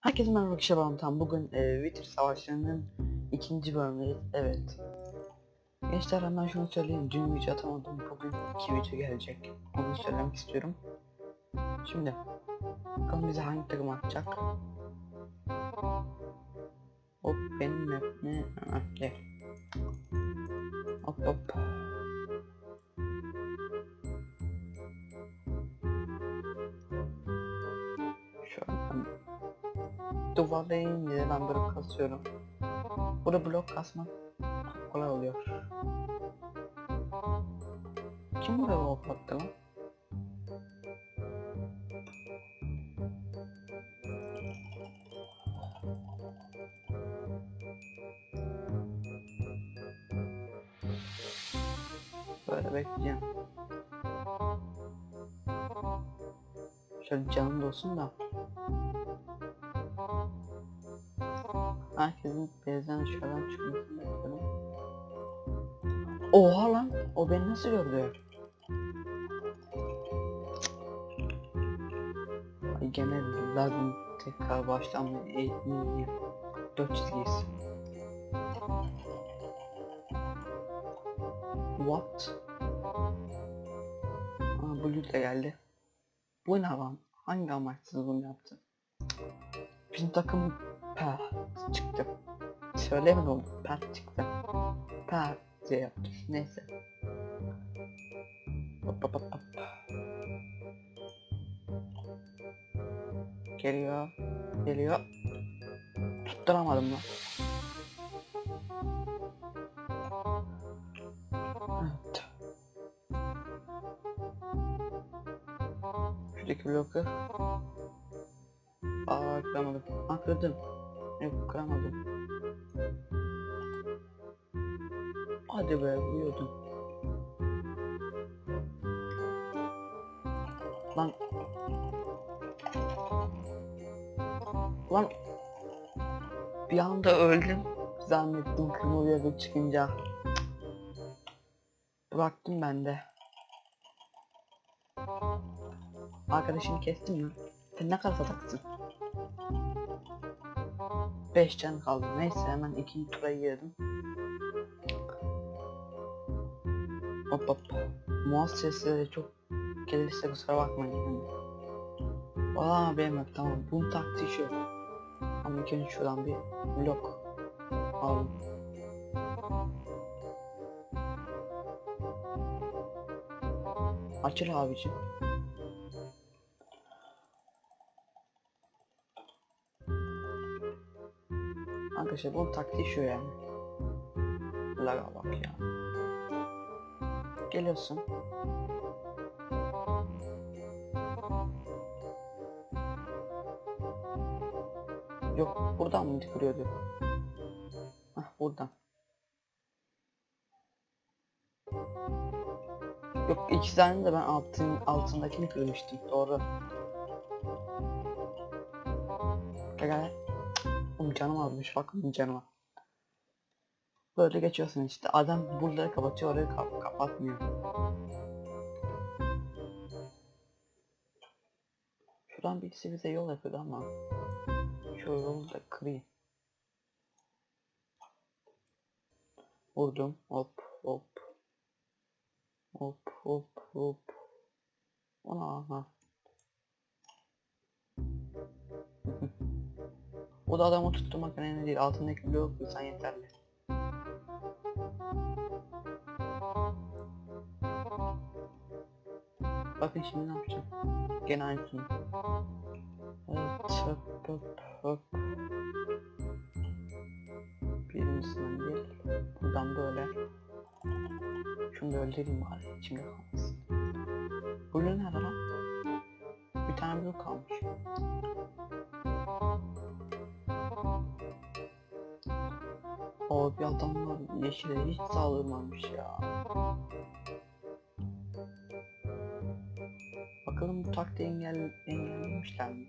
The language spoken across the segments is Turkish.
Herkese merhaba Kişe Tam. Bugün e, Wither Savaşları'nın ikinci bölümündeyiz. Evet. Gençler hemen şunu söyleyeyim. Dün video atamadım. Bugün iki video gelecek. Onu söylemek istiyorum. Şimdi. Bakalım bize hangi takım atacak. Hop benim map ne? Ha, gel. Duvarlayın diye ben böyle kasıyorum. Burada blok kasmak kolay oluyor. Kim buraya wall attı lan? Böyle bekleyeceğim. Şöyle canım da olsun da. Herkesin bezden şuradan çıkmasını bekliyorum. Oha lan! O beni nasıl gördü? Ay gene lazım tekrar baştan bir eğitim 4 çizgisi. What? Aa Blue de geldi. Bu ne lan? Hangi amaçsız bunu yaptı? Bizim takım Pah çıktı. Söyleyemedim oldu. Pah çıktı. Pah diye yaptım. Neyse. Hop hop hop hop. Geliyor. Geliyor. Tutturamadım lan. Evet. Şuradaki bloku. Aa kıramadım. Aa kırdım. Yok kıramadım. Hadi be vuruyordum. Lan. Lan. Bir anda öldüm. Zannettim kırmızıya bir çıkınca. Bıraktım ben de. Arkadaşını kestim mi? Sen ne kadar sataksın? 5 can kaldı. Neyse hemen ikinci tura girdim. Hop hop. Mouse sesleri çok gelirse kusura bakmayın. Yani. Aa benim yok tamam. Bunun taktiği şu. Ama ilk önce şuradan bir blok alalım. Açıl abicim. Arkadaşlar bunun taktiği şu yani. Laga bak ya. Geliyorsun. Yok buradan mı kırıyordu? Hah buradan. Yok iki tane de ben altın altındakini kırmıştım. Doğru. Gel gel. Oğlum canım almış bakın canıma. Böyle geçiyorsun işte adam buraları kapatıyor orayı kap kapatmıyor. Şuradan birisi bize yol yapıyordu ama şu yolu da kırayım. Vurdum hop hop hop hop hop. Ona aha. O da adamı tutturmak önemli değil. Altındaki bloğu kırsan yeterli. Bakın şimdi ne yapacağım. Gene aynısını. Evet hop hop hop. Birincisinden değil. Buradan böyle. Şunu da öldüreyim bari. İçimde kalmasın. Blue nerede lan? Bir tane blue kalmış. Adamlar yeşile hiç saldırmamış ya. Bakalım bu taktiği engel engellemişler mi?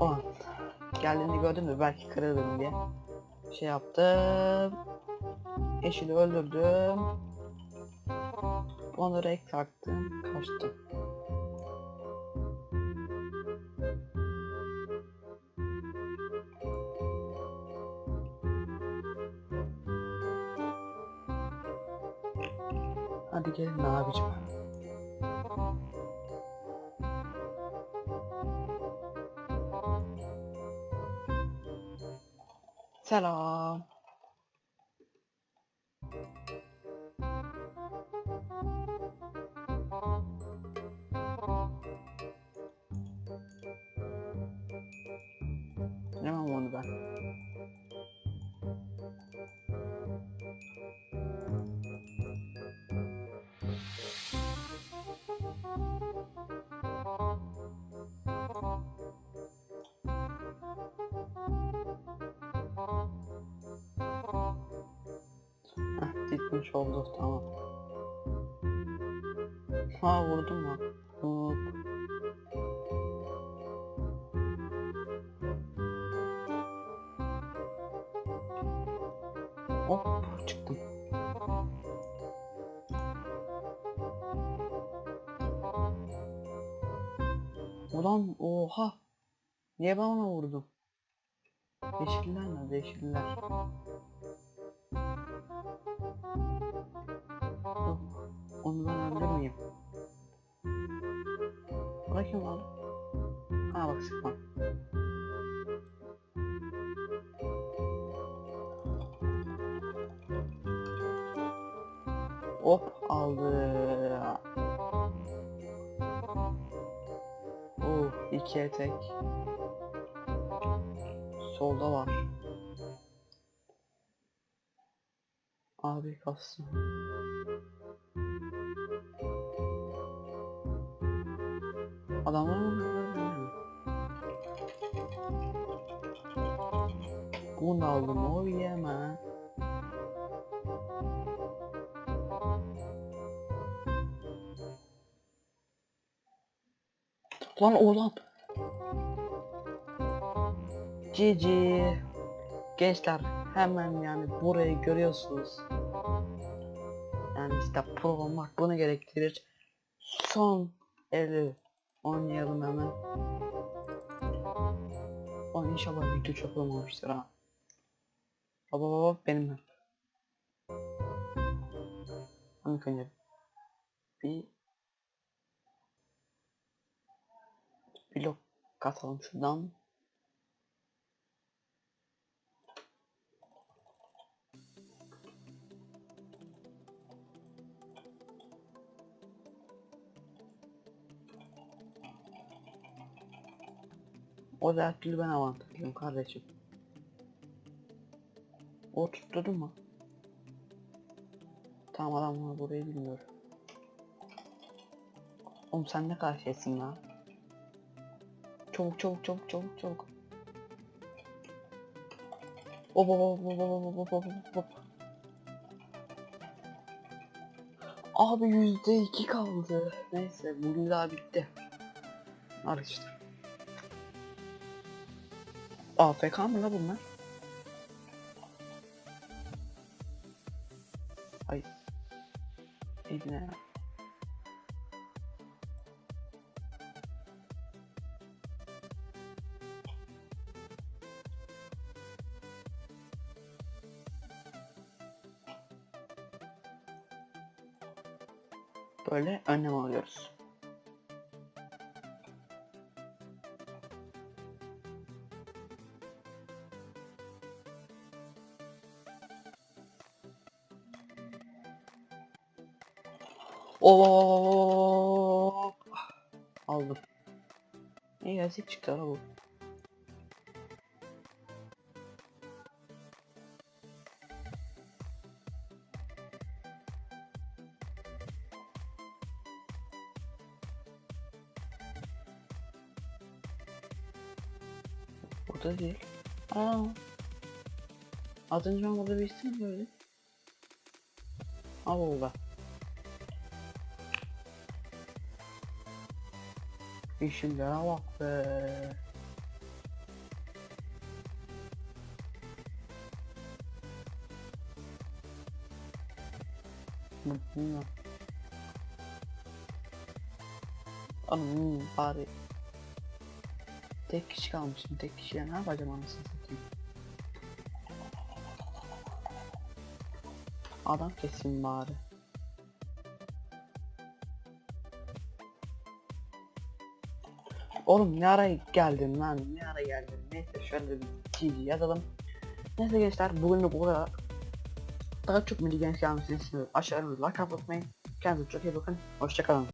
O an geldiğini gördüm de belki kırarım diye şey yaptım. Yeşili öldürdüm. Onu renk taktım. Kaçtım. 하길 나비지만 샬롬 Não, mundo, velho. Heh, gitmiş oldu tamam. Ha vurdum mu? Hop. Hop çıktım. Ulan oha. Niye ben ona vurdum? Yeşiller nerede yeşiller? Onu ben öldürmeyeyim. Bırakayım lan. Ha bak sıkma. Hop aldı. Oh iki etek. Solda var. Abi kastım. Adamlar? Bunu aldım o yeme. Lan oğlan. Cici. Gençler hemen yani burayı görüyorsunuz. Yani işte pro olmak bunu gerektirir. Son eli oynayalım hemen. O inşallah video çok olmamıştır ha. Baba baba benim ben. İlk önce bir blok katalım şuradan. O da ben avantajlıyım kardeşim. O tutturdu mu? Tamam adam bunu burayı bilmiyor. Oğlum sen ne karşıysın lan? Çabuk çabuk çabuk çabuk çabuk. Hop hop hop hop hop hop hop hop. Abi yüzde iki kaldı. Neyse bugün daha bitti. Arkadaşlar. AFK mı la bunlar? Ay. İbne ya. Böyle önlem alıyoruz. Oo. Aldım. İyi yazık çıktı ha bu. Burada değil. Aa. Az önce ben burada bir isim gördüm. Al orada. İşimlere bak be. Hmm, bari. Tek kişi kalmışım. Tek kişiye ne yapacağım anasını satayım. Adam kesin bari. Oğlum ne ara geldin lan? Ne ara geldin? Neyse şöyle bir GG yazalım. Neyse gençler bugünlük bu kadar. Daha çok mini games gelmesini istiyorum. Aşağıya like atmayı. Kendinize çok iyi bakın. Hoşçakalın.